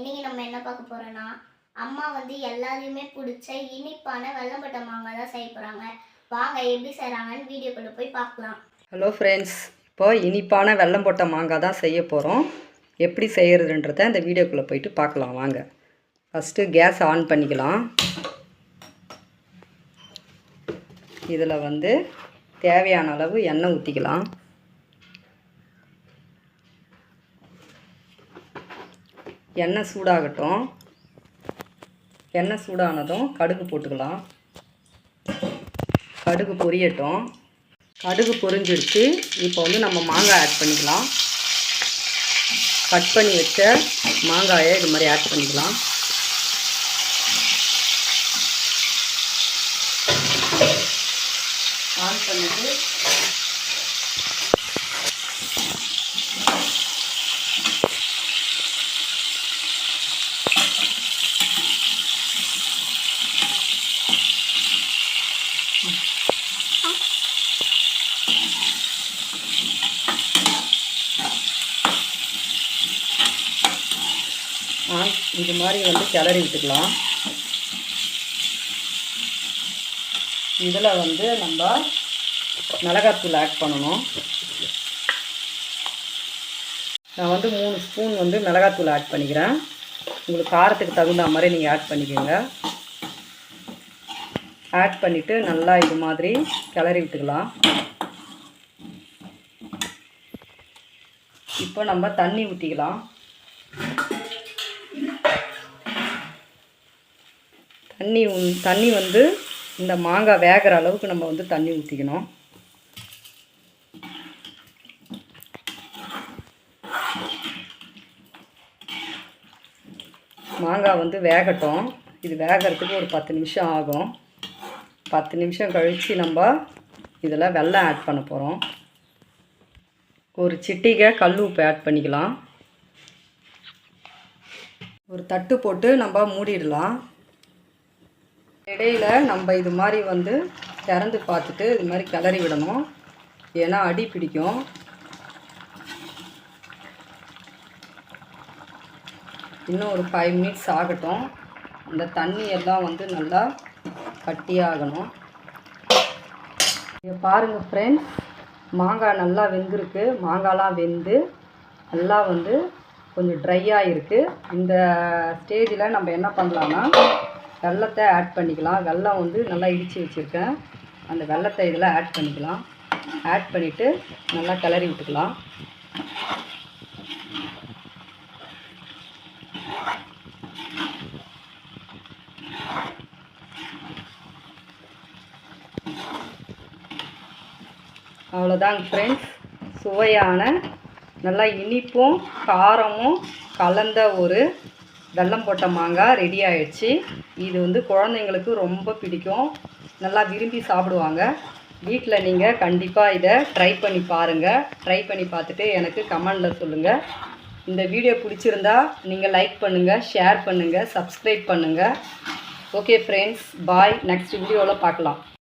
இன்றைக்கி நம்ம என்ன பார்க்க போகிறோன்னா அம்மா வந்து எல்லாரையுமே பிடிச்ச இனிப்பான வெள்ளம்பட்ட மாங்காய் தான் செய்ய போகிறாங்க வாங்க எப்படி செய்கிறாங்கன்னு வீடியோக்குள்ள போய் பார்க்கலாம். ஹலோ ஃப்ரெண்ட்ஸ் இப்போ இனிப்பான வெல்லம் போட்ட மாங்காய் தான் செய்ய போகிறோம் எப்படி செய்கிறதுன்றத இந்த வீடியோக்குள்ளே போயிட்டு பார்க்கலாம். வாங்க. ஃபஸ்ட்டு கேஸ் ஆன் பண்ணிக்கலாம். இதில் வந்து தேவையான அளவு எண்ணெய் ஊற்றிக்கலாம் எண்ணெய் சூடாகட்டும். எண்ணெய் சூடானதும் கடுகு போட்டுக்கலாம். கடுகு பொரியட்டும். கடுகு பொரிஞ்சிருச்சு. இப்போ வந்து நம்ம மாங்காய் ஆட் பண்ணிக்கலாம். கட் பண்ணி வச்ச மாங்காயை இது மாதிரி ஆட் பண்ணிக்கலாம். ஆன் பண்ணிட்டு ஆன் இது மாதிரி வந்து கிளறி விட்டுக்கலாம். இதில் வந்து நம்ம மிளகாத்தூள் ஆட் பண்ணணும். நான் வந்து மூணு ஸ்பூன் வந்து மிளகாத்தூள் ஆட் பண்ணிக்கிறேன். உங்களுக்கு காரத்துக்கு தகுந்த மாதிரி நீங்கள் ஆட் பண்ணிக்கோங்க. ஆட் பண்ணிவிட்டு நல்லா இது மாதிரி கிளறி விட்டுக்கலாம். இப்போ நம்ம தண்ணி ஊற்றிக்கலாம் தண்ணி தண்ணி வந்து இந்த மாங்காய் வேகிற அளவுக்கு நம்ம வந்து தண்ணி ஊற்றிக்கணும் மாங்காய் வந்து வேகட்டும். இது வேகறதுக்கு ஒரு பத்து நிமிஷம் ஆகும். பத்து நிமிஷம் கழித்து நம்ம இதில் வெள்ளம் ஆட் பண்ண போகிறோம் ஒரு சிட்டிகை கல் உப்பு ஆட் பண்ணிக்கலாம். ஒரு தட்டு போட்டு நம்ம மூடிடலாம். இடையில நம்ம இது மாதிரி வந்து திறந்து பார்த்துட்டு இது மாதிரி கிளறி விடணும். ஏன்னா அடி பிடிக்கும். இன்னும் ஒரு ஃபைவ் மினிட்ஸ் ஆகட்டும். இந்த தண்ணி எல்லாம் வந்து நல்லா கட்டியாகணும் இங்கே பாருங்கள் ஃப்ரெண்ட்ஸ் மாங்காய் நல்லா வெந்திருக்கு. மாங்காய்லாம் வெந்து நல்லா வந்து கொஞ்சம் ட்ரையாக இருக்குது இந்த ஸ்டேஜில் நம்ம என்ன பண்ணலான்னா வெள்ளத்தை ஆட் பண்ணிக்கலாம். வெல்லம் வந்து நல்லா இடித்து வச்சுருக்கேன். அந்த வெள்ளத்தை இதில் ஆட் பண்ணிக்கலாம். ஆட் பண்ணிவிட்டு நல்லா கிளறி விட்டுக்கலாம். அவ்வளோதாங்க ஃப்ரெண்ட்ஸ் சுவையான நல்லா இனிப்பும் காரமும் கலந்த ஒரு வெல்லம் போட்ட மாங்காய் ரெடி ஆயிடுச்சு. இது வந்து குழந்தைங்களுக்கு ரொம்ப பிடிக்கும். நல்லா விரும்பி சாப்பிடுவாங்க. வீட்டில் நீங்கள் கண்டிப்பாக இதை ட்ரை பண்ணி பாருங்கள் ட்ரை பண்ணி பார்த்துட்டு எனக்கு கமெண்டில் சொல்லுங்கள் இந்த வீடியோ பிடிச்சிருந்தா நீங்கள் லைக் பண்ணுங்கள் ஷேர் பண்ணுங்கள் சப்ஸ்கிரைப் பண்ணுங்கள் ஓகே ஃப்ரெண்ட்ஸ் பாய் நெக்ஸ்ட் வீடியோவில் பார்க்கலாம்.